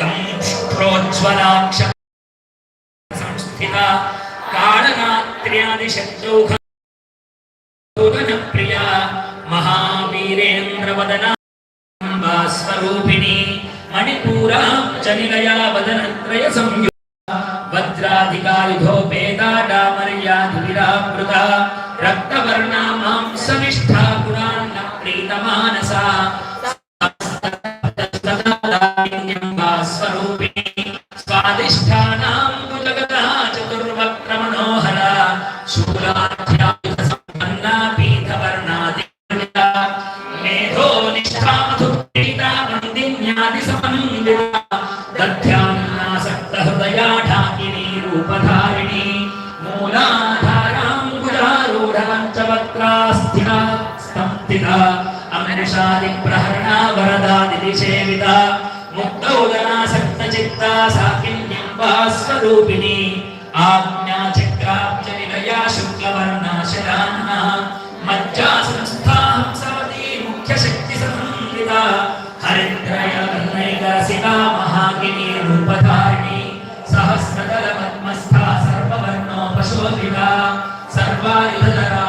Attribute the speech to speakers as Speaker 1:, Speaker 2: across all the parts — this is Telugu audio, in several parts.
Speaker 1: దంష్ట్రోజ్వలాక్ష సంస్థిత కాళరాత్ర్యాదిశక్తౌఘ ప్రియ మహావీరేంద్రవదన స్వరూపిణి మణిపూరా చనిలయా వదనత్రయ సంయు వజ్రాధికాయుధోపేతాడామర్యాధివిరావృత రక్తవర్ణా మాంసనిష్ఠా స్వాదిష్టానాం జగత చతుర్వక్ర మనోహర శూలాధ్యాయుత సంపన్నా పీఠవర్ణాది మేధో నిష్ఠామధు ప్రీతా వందిన్యాది సమన్విత దధ్యాన్నాసక్త హృదయా ఢాకినీ రూపధారిణి మూలాధారాంగులారూఢ స్థిత అమరిషాది ప్రహరణా వరదాది సేవిత ముక్తౌదనాసక్త చిత్తా సాకి స్వరూపిణి ఆజ్ఞా చక్రాబ్జ నిలయా శుక్లవర్ణాశరాన్న మజ్జా సంస్థా హంసవతి ముఖ్య శక్తి సమన్విత హరిద్రయ కర్ణైకరసికా మహాగిని రూపధారిణి సహస్రదల పద్మస్థా సర్వవర్ణోపశోభిత సర్వాయుధరా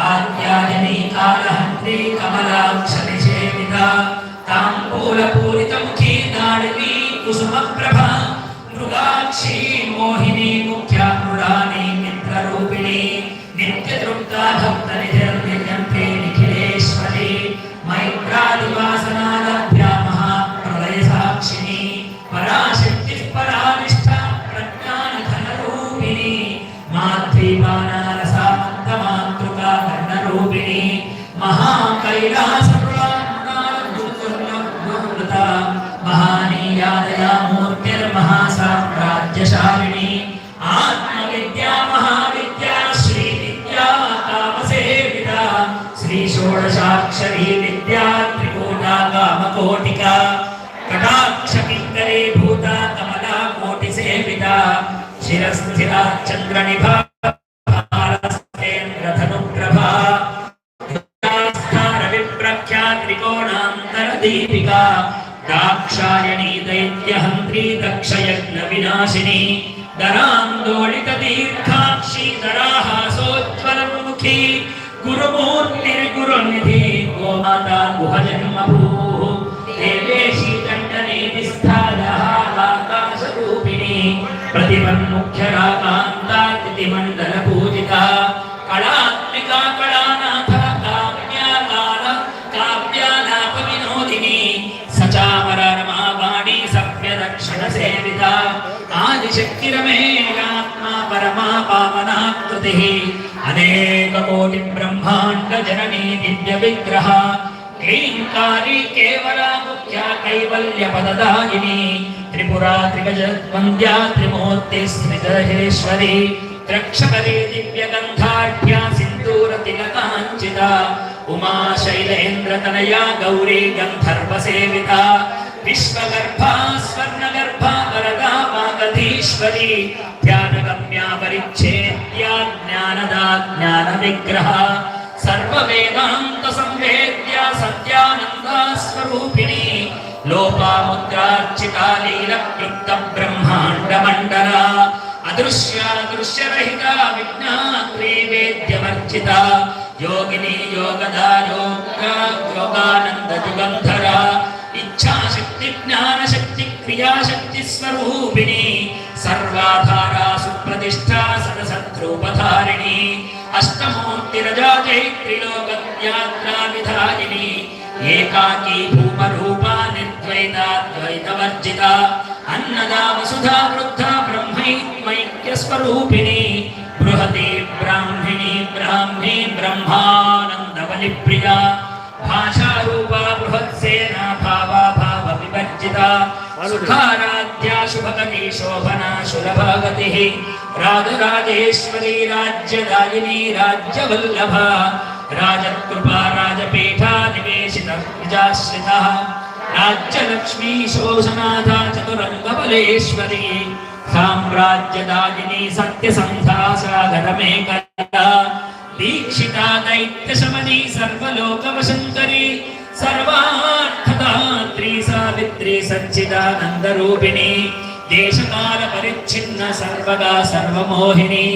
Speaker 1: కాత్యాయని కాలహంత్రి కమలాక్షరి సేవిత తాంబూలపూరితముఖీ దాడిని కుసుమప్రభ మృగాక్షీ మోహిని ముఖ్య మృడాని మిత్రరూపిణి నిత్యతృప్తా భక్త నిజంతే శిరస్థిరా చంద్ర నిభా విప్రఖ్యా త్రికోణాంతర దీపికా దాక్షాయణీ దైత్యహంత్రీ దక్షయజ్ఞ వినాశిని దరాందోళిత దీర్ఘాక్షి దరాహాసోజ్వలముఖి గురుమూర్తిర్గురునిధి గోమాతా గుహజన్మభూ దేవేశీ కంఠనే నిస్థాదహాకాశరూపిణి ప్రతిమన్ముఖ్యరాకాంతాతిమండల పూజిత కళాత్మికా కళానాథ కావ్యాకాల కావ్యాలాప వినోదిని సచామర రమావాణి సభ్యరక్షణ సేవిత ఆదిశక్తి ఆదిశక్తిరమేయాత్మా పరమా పావనాకృతి అనేక కోటి బ్రహ్మాండ జననీ దివ్య విగ్రహ క్లీంకారి కేవల ముఖ్య కైవల్య పదదాయిని త్రిపురా త్రిగజ వంద్యా త్రిమూర్తి స్మృతేశ్వరి ద్రక్షకరే దివ్య గంధాఢ్య సింధూర తిలకాంచిత ఉమా శైలేంద్ర తనయా గౌరీ గంధర్వ సేవిత విశ్వగర్భా స్వర్ణగర్భా వరదా వాగధీశ్వరి ధ్యానగమ్యా పరిచ్ఛేద్యా లోపాముద్రార్చితాలీల క్లుప్త బ్రహ్మాండ మండల అదృశ్య దృశ్యరహిత విజ్ఞాత్రీ వేద్యవర్జిత యోగిని యోగదారోగానంద యోగ యోగానంద యుగంధర ఇచ్ఛాశక్తి జ్ఞానశక్తి క్రియాశక్తి స్వరూపిణి సర్వాధారా సుప్రతిష్టా సదసత్రూపధారిణి అష్టమూర్తిరజా చైత్రిలోకయాత్రా విధాయిని ఏకాకీ భూమరూపా నిర్ద్వైతాద్వైతవర్జిత అన్నదా వసుధా వృద్ధ బ్రహ్మైక్య స్వరూపిణి బృహతి బ్రాహ్మిణి బ్రాహ్మీ బ్రహ్మానందవలి ప్రియ భాషారూపా బృహత్సేనా భావా భావ వివర్జిత సుఖారాధ్యా శుభగతి శోభనా సులభగతి రాజరాజేశ్వరీ రాజ్యదాయిని రాజ్యవల్లభ రాజకృపా రాజపీఠా నివేశిత విజాశ్రిత రాజ్యలక్ష్మీ శోషనాథ చతురంగబలేశ్వరీ సామ్రాజ్యదాయిని సత్యసంధా సాగరమే కళా దీక్షితా దైత్యశమని సర్వలోకవశంకరి సర్వార్థదాత్రి సావిత్రి సచ్చిదానందరూపిణి దేశకాల పరిచ్ఛిన్న సర్వగా సర్వమోహిని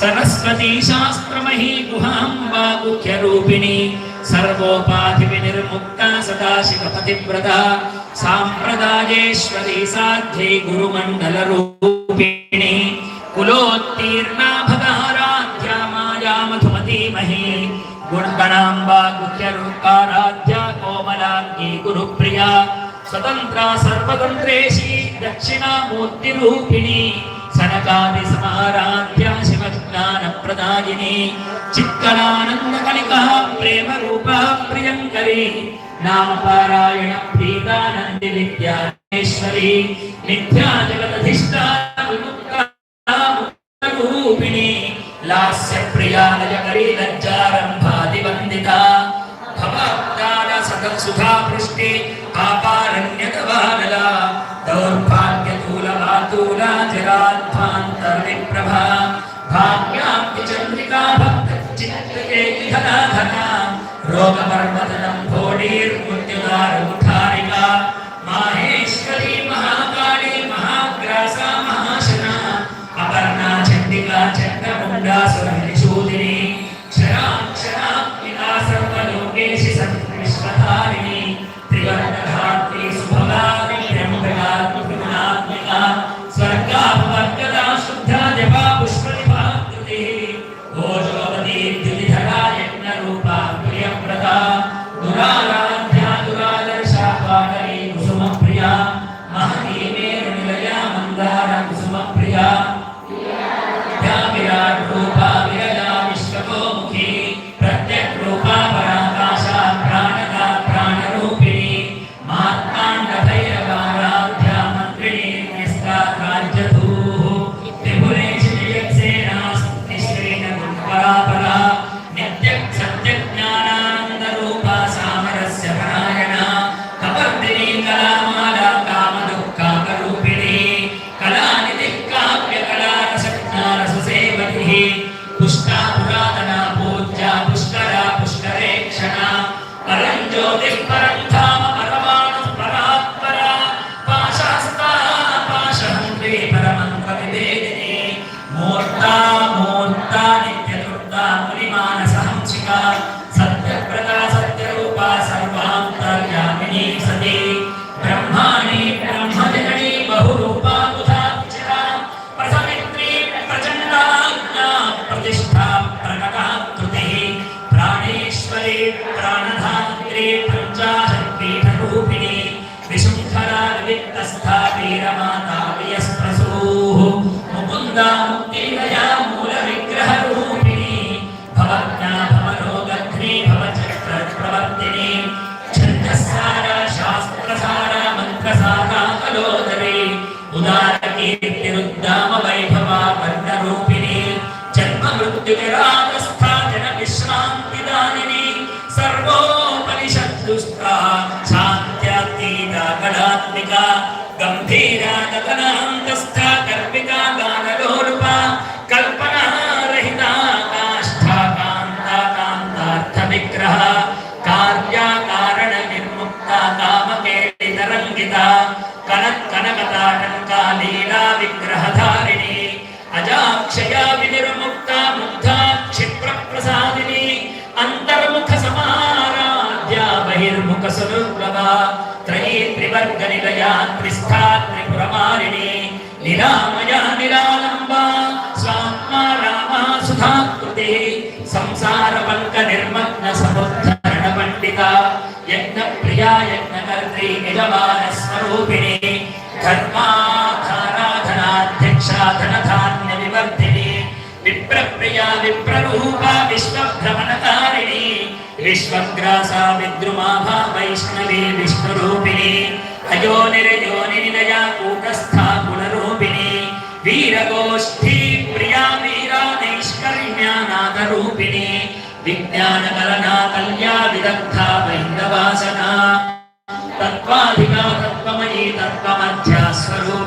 Speaker 1: సరస్వతి శాస్త్రమహీ గుహాంబా గుహ్యరూపిణి సర్వోపాధి వినిర్ముక్త సదాశివ పతివ్రత సాంప్రదాయేశ్వరి సాధ్యై గురుమండల రూపిణి కులోత్తీర్ణా భగారాధ్య మాయా మధుమతీమహి గుణగణాంబా గుహ్యరూపారాధ్య కోమలాంగీ గురుప్రియా స్వతంత్ర సర్వతంత్రేషి దక్షిణామూర్తి రూపిణి సనకాది సమారాధ్య శివజ్ఞాన ప్రదాయిని చిక్కలానంద కలిక ప్రేమ రూప ప్రియంకరి నామపారాయణ ప్రీతానంది విద్యాశ్వరి నిత్యా జగదధిష్టాన విముక్త రూపిణి లాస్య ప్రియాలయకరి లజ్జారంభాది వందిత భవ సదం సుధా పృష్టి दूराधिराध्वान्तर्विप्रभा भाग्यां विचन्द्रिका भक्तचित्तकेकिधनाधना रोगपर्वतनं भोडीर्मुद्युदारमुद्धारिका। माहेश्वरी महाकाली महाग्रासा महाशना। अपर्णा चण्डिका चण्डमुण्डासुरः प्रतिष्ठा प्रकटाकृतिः प्राणेश्वरी प्राणधात्री पञ्चाशत्पीठरूपिणी विशुद्धरा वित्तस्था वीरमाता वियस्प्रसूः मुकुन्दा मुक्तिलया मूलविग्रहरूपिणी भवज्ञा भवरोगघ्नी भवचक्रप्रवर्तिनी छन्दस्सारा शास्त्रसारा मन्त्रसारा कलोदरी उदारकीर्तिरुद्दाम కళాత్మిక గంభీరా గగనాంతస్థా కర్మిక గానలోరుప కల్పన రహిత కాష్టా కాంత కాంతార్థ విగ్రహ కార్య కారణ నిర్ముక్త కామకేడి తరంగిత కనకతాటంకా లీలా విగ్రహధారి సుదుర్లభా త్రయీ త్రివర్గ నిలయా త్రిస్థా త్రిపురమారిణి నిరామయా నిరాలంబా స్వాత్మా రామా సుధాకృతి సంసార పంక నిర్మగ్న సముద్ధరణ పండిత యజ్ఞ విప్రప్రియా విప్రరూప విశ్వభ్రమణకారి విశ్వగ్రాసా విద్రుమాభా వైష్ణవి విష్ణురూపిణి అయో నిరయోని నిలయా కూటస్థా గుణరూపిణి వీరగోష్ఠీ ప్రియా వీరా నైష్కర్మ్యానాథరూపిణి విజ్ఞానకలనా కల్యా విదగ్ధా వైందవాసనా తత్వాధికా తత్వమయీ తత్వమధ్యా స్వరూప